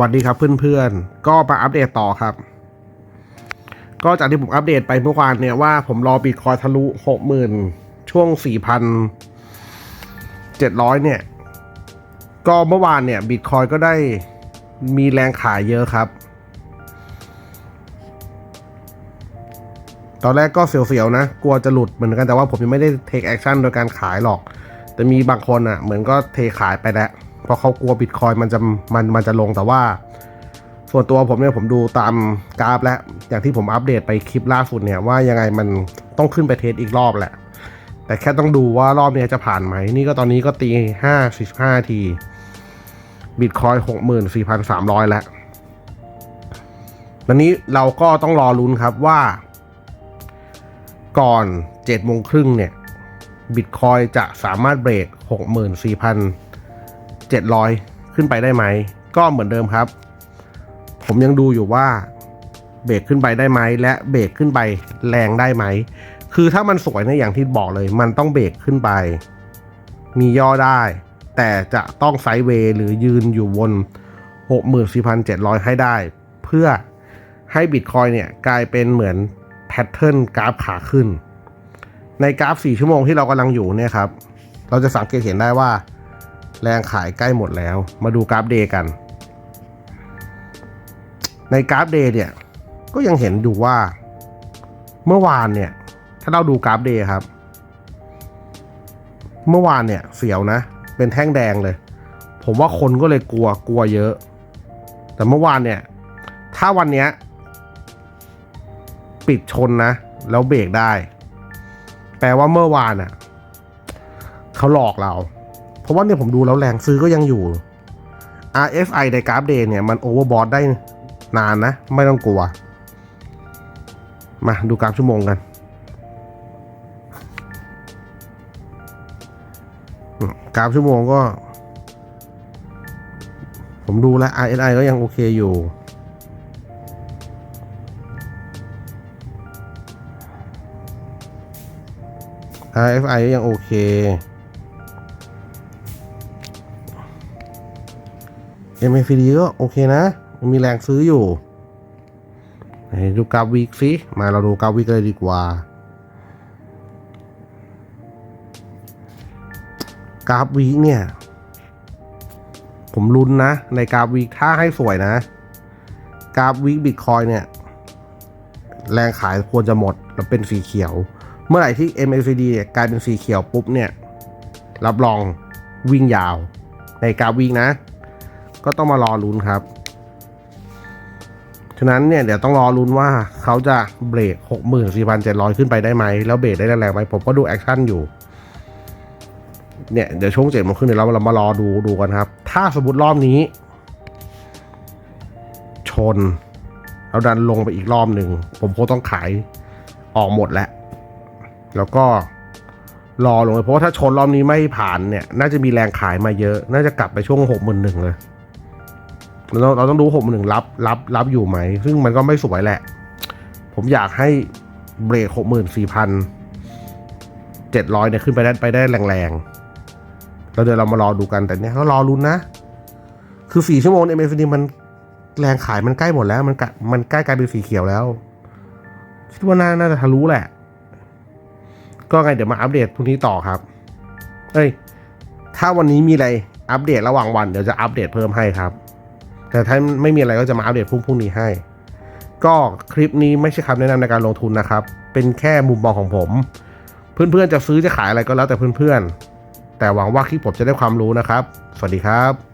วัสดีครับเพื่อนๆ ก็มาอัปเดตต่อครับ ก็จากที่ผมอัปเดตไปเมื่อวานเนี่ยว่าผมรอบิตคอยทะลุหกหมื่นช่วงสี่พันเจ็ดร้อยเนี่ย ก็เมื่อวานเนี่ยบิตคอยก็ได้มีแรงขายเยอะครับ ตอนแรกก็เสียวๆนะ กลัวจะหลุดเหมือนกันแต่ว่าผมยังไม่ได้เทคแอคชั่นโดยการขายหรอก แต่มีบางคนอะ เหมือนก็เทขายไปแล้ว เพราะเขากลัวบิตคอยมันจะมันมันจะลงแต่ว่า ส่วนตัวผมเนี่ยผมดูตามกราฟแล้วอย่างที่ผมอัปเดตไปคลิปล่าสุดเนี่ยว่ายังไงมันต้องขึ้นไปเทสอีกรอบแหละ แต่แค่ต้องดูว่ารอบนี้จะผ่านไหม นี่ก็ตอนนี้ก็ตีห้าสิบห้าทีบิตคอยหกหมื่นสี่พันสามร้อยแล้วตอนนี้เราก็ต้องรอลุ้นครับว่า ก่อนเจ็ดโมงครึ่งเนี่ยบิตคอยจะสามารถเบรกหกหมื่นสี่พัน เจ็ดร้อยขึ้นไปได้ไหม ก็เหมือนเดิมครับ ผมยังดูอยู่ว่าเบรกขึ้นไปได้ไหม และเบรกขึ้นไปแรงได้ไหม คือถ้ามันสวยในอย่างที่บอกเลย มันต้องเบรกขึ้นไป มีย่อได้ แต่จะต้องไซด์เวย์หรือยืนอยู่บน64,700 ให้ได้ เพื่อให้บิตคอยเนี่ยกลายเป็นเหมือนแพทเทิร์นกราฟขาขึ้น ในกราฟ 4 ชั่วโมงที่เรากำลังอยู่เนี่ยครับ เราจะสังเกตเห็นได้ว่า แรงขายใกล้หมดแล้ว มาดูกราฟเดย์กัน ในกราฟเดย์เนี่ย ก็ยังเห็นอยู่ว่า เมื่อวานเนี่ย ถ้าเราดูกราฟเดย์ครับ เมื่อวานเนี่ยเสียวนะ เป็นแท่งแดงเลย ผมว่าคนก็เลยกลัวกลัวเยอะ แต่เมื่อวานเนี่ย ถ้าวันเนี้ยปิดชนนะ แล้วเบรกได้ แปลว่าเมื่อวานอะเขาหลอกเรา เพราะว่าเนี่ยผมดูแล้วแรงซื้อก็ยังอยู่ RSI ในกราฟเดย์เนี่ย มันโอเวอร์บอทได้นานนะ ไม่ต้องกลัว มาดูกราฟชั่วโมงกัน กราฟชั่วโมงก็ ผมดูแล้ว RSI ก็ยังโอเคอยู่ RFI ยังโอเค MACD ก็โอเคนะมันมีแรงซื้ออยู่ไหนดูกราฟวีคสิ มาเราดูกราฟวีคเลยดีกว่า กราฟวีคเนี่ย ผมลุ้นนะ ในกราฟวีคถ้าให้สวยนะ กราฟวีคบิตคอยเนี่ย แรงขายควรจะหมดแล้วเป็นสีเขียว เมื่อไหร่ที่ MACD กลายเป็นสีเขียวปุ๊บเนี่ย รับรองวิ่งยาว ในกราฟวีคนะ ก็ต้องมารอลุ้นครับ ฉะนั้นเนี่ยเดี๋ยวต้องรอลุ้นว่าเขาจะเบรก 64,700 ขึ้นไปได้ไหม แล้วเบรกได้แรงไหมผมก็ดูแอคชั่นอยู่ เนี่ยเดี๋ยวช่วงเจ็ดโมงครึ่งเดี๋ยวเราเรามารอดูดูกันครับ ถ้าสมมติรอบนี้ ชนแล้วดันลงไปอีกรอบหนึ่ง ผมคงต้องขายออกหมดแล้ว แล้วก็รอลงไปเพราะว่าถ้าชนรอบนี้ไม่ผ่านเนี่ย น่าจะมีแรงขายมาเยอะ น่าจะกลับไปช่วงหกหมื่นหนึ่งเลย เราเราต้องดูหกหมื่นหนึ่งรับรับรับอยู่ไหม ซึ่งมันก็ไม่สวยแหละ ผมอยากให้เบรกหกหมื่นสี่พันเจ็ดร้อยเนี่ยขึ้นไปได้ไปได้แรงๆแล้วเดี๋ยวเรามารอดูกันแต่เนี่ยเขารอลุ้นนะ คือสี่ชั่วโมงเอ็มเอฟดีมันแรงขายมันใกล้หมดแล้ว มันมันใกล้กลายเป็นสีเขียวแล้วคิดว่าน่าน่าจะทะลุแหละ ก็ไงเดี๋ยวมาอัปเดตพรุ่งนี้ต่อครับ เอ้ย ถ้าวันนี้มีอะไรอัปเดตระหว่างวันเดี๋ยวจะอัปเดตเพิ่มให้ครับ แต่ถ้าไม่มีอะไรก็จะมาอัปเดตพรุ่งพรุ่งนี้ให้ ก็คลิปนี้ไม่ใช่คำแนะนำในการลงทุนนะครับ เป็นแค่มุมมองของผม เพื่อนๆจะซื้อจะขายอะไรก็แล้วแต่เพื่อนๆแต่หวังว่าคลิปผมจะได้ความรู้นะครับ สวัสดีครับ